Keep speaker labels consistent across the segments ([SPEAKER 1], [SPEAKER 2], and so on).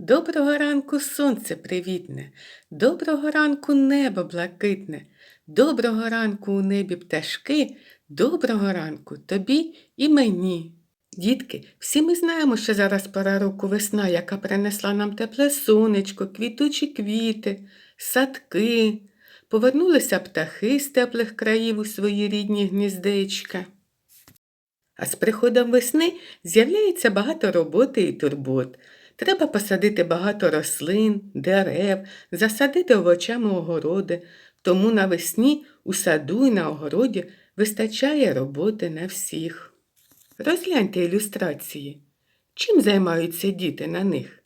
[SPEAKER 1] Доброго ранку сонце привітне, доброго ранку небо блакитне, доброго ранку у небі пташки, доброго ранку тобі і мені. Дітки, всі ми знаємо, що зараз пора року весна, яка принесла нам тепле сонечко, квітучі квіти, садки. Повернулися птахи з теплих країв у свої рідні гніздечка. А з приходом весни з'являється багато роботи і турбот. Треба посадити багато рослин, дерев, засадити овочами огороди, тому навесні у саду і на огороді вистачає роботи на всіх. Розгляньте ілюстрації. Чим займаються діти на них?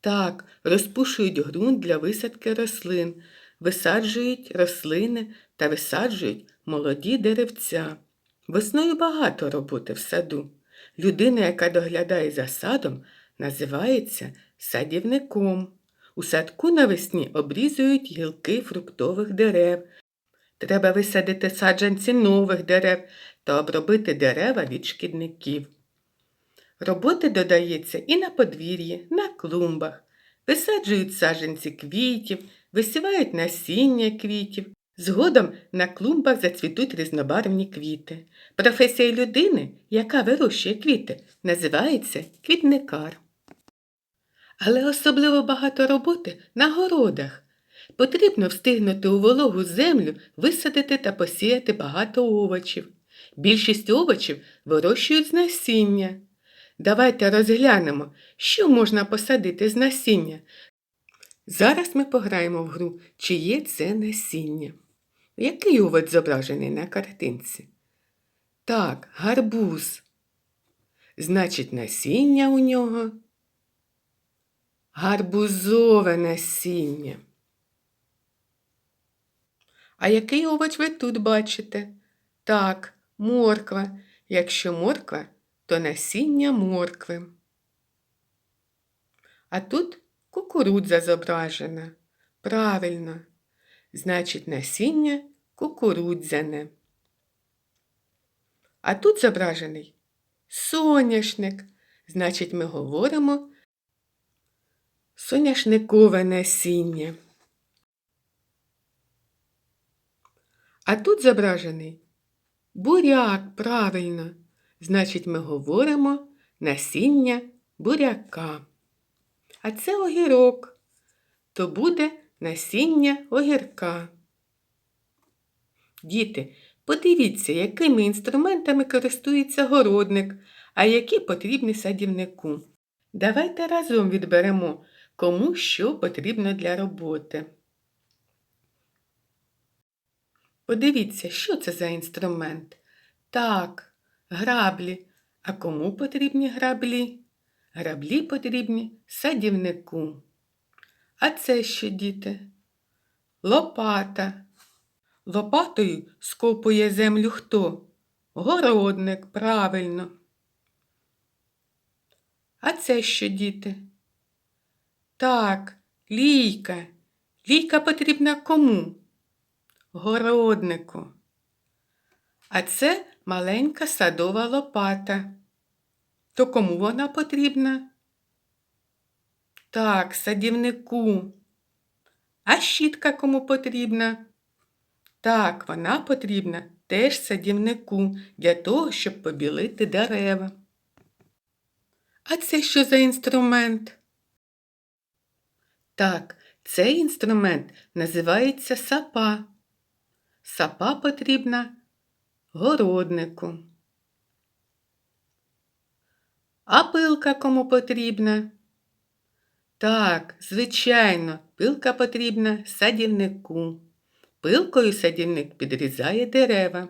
[SPEAKER 1] Так, розпушують ґрунт для висадки рослин, висаджують рослини та висаджують молоді деревця. Весною багато роботи в саду. Людина, яка доглядає за садом, називається садівником. У садку навесні обрізують гілки фруктових дерев. Треба висадити саджанці нових дерев та обробити дерева від шкідників. Роботи додається і на подвір'ї, на клумбах. Висаджують саджанці квітів, висівають насіння квітів. Згодом на клумбах зацвітуть різнобарвні квіти. Професія людини, яка вирощує квіти, називається квітникар. Але особливо багато роботи на городах. Потрібно встигнути у вологу землю висадити та посіяти багато овочів. Більшість овочів вирощують з насіння. Давайте розглянемо, що можна посадити з насіння. Зараз ми пограємо в гру, чиє це насіння. Який овоч зображений на картинці? Так, гарбуз. Значить, насіння у нього гарбузове насіння. А який овоч ви тут бачите? Так, морква. Якщо морква, то насіння моркви. А тут кукурудза зображена. Правильно. Значить, насіння кукурудзяне. А тут зображений соняшник. Значить, ми говоримо соняшникове насіння. А тут зображений буряк, правильно. Значить, ми говоримо насіння буряка. А це огірок. То буде насіння огірка. Діти, подивіться, якими інструментами користується городник, а які потрібні садівнику. Давайте разом відберемо, кому що потрібно для роботи. Подивіться, що це за інструмент. Так, граблі. А кому потрібні граблі? Граблі потрібні садівнику. А це що, діти? Лопата. Лопатою скопує землю хто? Городник, правильно. А це що, діти? Так, лійка. Лійка потрібна кому? Городнику. А це маленька садова лопата. То кому вона потрібна? Так, садівнику. А щітка кому потрібна? Так, вона потрібна теж садівнику для того, щоб побілити дерева. А це що за інструмент? Так, цей інструмент називається сапа. Сапа потрібна городнику. А пилка кому потрібна? Так, звичайно, пилка потрібна садівнику. Пилкою садівник підрізає дерева.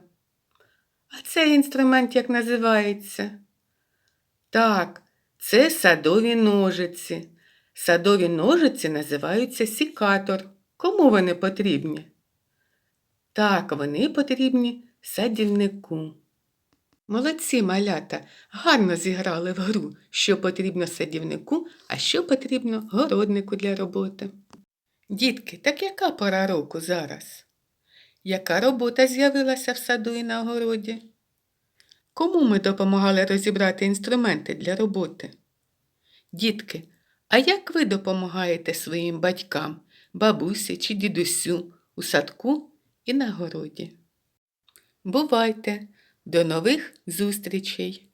[SPEAKER 1] А цей інструмент як називається? Так, це садові ножиці. Садові ножиці називаються сікатор. Кому вони потрібні? Так, вони потрібні садівнику. Молодці малята гарно зіграли в гру, що потрібно садівнику, а що потрібно городнику для роботи. Дітки, так яка пора року зараз? Яка робота з'явилася в саду і на городі? Кому ми допомагали розібрати інструменти для роботи? Дітки, А як ви допомагаєте своїм батькам, бабусі чи дідусю у садку і на городі? Бувайте! До нових зустрічей!